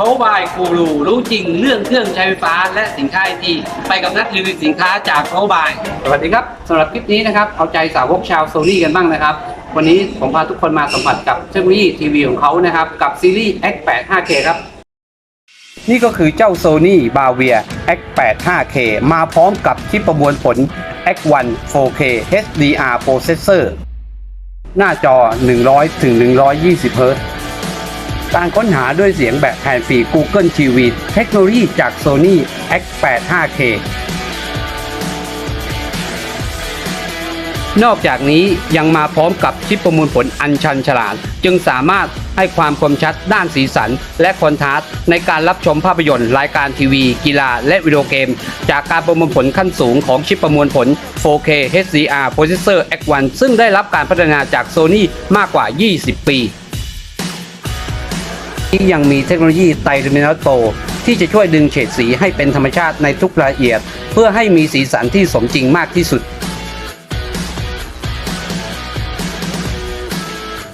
เขาบายกูรูรู้จริงเรื่องเครื่องใช้ไฟฟ้าและสินค้าไอทีไปกับนัดรีวิวสินค้าจากเขาบายสวัสดีครับสำหรับคลิปนี้นะครับเอาใจสาวกชาวโซนี่กันบ้างนะครับ วันนี้ผมพาทุกคนมาสัมผัสกับเทคโนโลยีทีวีของเขานะครับ กับซีรีส์ X8 5K ครับ นี่ก็คือเจ้า Sony Bavia X8 5K มาพร้อมกับชิปประมวลผล X1 4K HDR Processor หน้าจอ 100 การค้นหาด้วยเสียงแบบแผ่นฟรี Google TV เทคโนโลยีจาก Sony X8 5K นอกจากนี้ยังมาพร้อมกับชิปประมวลผลอันชันฉลาด จึงสามารถให้ความคมชัดด้านสีสัน และคอนทราสต์ในการรับชมภาพยนตร์รายการทีวี กีฬาและวิดีโอเกม จากการประมวลผลขั้นสูงของชิปประมวลผล 4K HDR Processor X1 ซึ่งได้รับการพัฒนาจาก Sony มากกว่า 20 ปี ที่ยังมีเทคโนโลยีไตรดิเมนชันโต ที่จะช่วยดึงเฉดสีให้เป็นธรรมชาติในทุกรายละเอียด เพื่อให้มีสีสันที่สมจริงมากที่สุด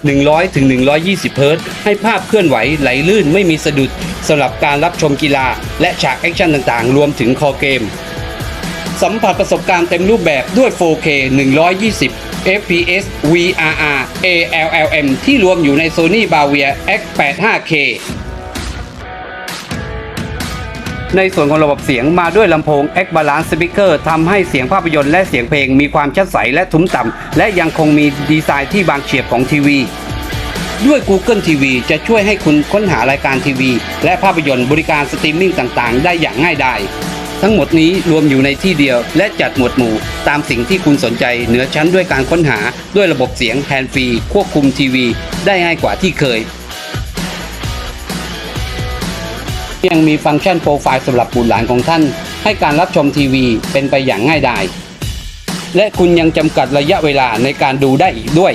100ถึง120 เฮิร์ตให้ภาพเคลื่อนไหวไหลลื่นไม่มีสะดุดสำหรับการรับชมกีฬา และฉากแอคชั่นต่างๆ รวมถึงคอเกม สัมผัสประสบการณ์เต็มรูปแบบด้วย 4K 120 FPS VRR ALLM ที่รวมอยู่ใน Sony Bavia X8 5K ในส่วนของระบบเสียงมาด้วยลำโพง X Balance Speaker ทำให้เสียงภาพยนตร์และเสียงเพลงมีความชัดใสและทุ้มต่ำ และยังคงมีดีไซน์ที่บางเฉียบของทีวี ด้วย Google TV จะช่วยให้คุณค้นหารายการทีวี และภาพยนตร์บริการสตรีมมิ่งต่างๆ ได้อย่างง่ายดาย ทั้งหมดนี้รวมอยู่ในที่เดียว และจัดหมวดหมู่ ตามสิ่งที่คุณสนใจเหนือชั้นด้วยการค้นหาด้วยระบบเสียงแฮนด์ฟรีควบคุมทีวี ได้ง่ายกว่าที่เคย ยังมีฟังก์ชันโปรไฟล์สำหรับบุตรหลานของท่าน ให้การรับชมทีวีเป็นไปอย่างง่ายดายและคุณยังจำกัดระยะเวลาในการดูได้อีกด้วย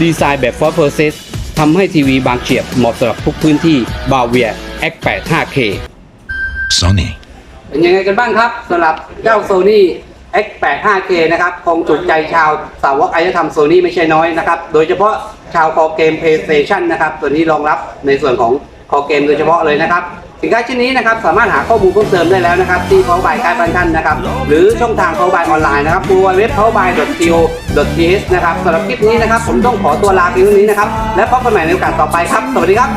ดีไซน์แบบ Ford Process ทำให้ทีวีบางเฉียบเหมาะสำหรับทุกพื้นที่ Bavia X8 5K Sony. เป็นยังไงกันบ้างครับสำหรับเจ้า Sony X8 5K นะครับ คงจุใจชาวสาวกอารยธรรม Sony ไม่ใช่น้อยนะครับ โดยเฉพาะชาวคอเกม PlayStation นะครับ ตัวนี้รองรับในส่วนของคอเกมโดยเฉพาะเลยนะครับ สินค้าชิ้นนี้นะครับ สามารถหาข้อมูลเพิ่มเติมได้แล้วนะครับ ที่ p o w e r by การบันทันนะครับ หรือช่องทาง p o w e r by ออนไลน์นะครับ www.powerbay.co.th นะครับสำหรับคลิปนี้นะครับ ผมต้องขอตัวลาไปเท่านี้นะครับ และพบกันใหม่ในโอกาสต่อไปครับ สวัสดีครับ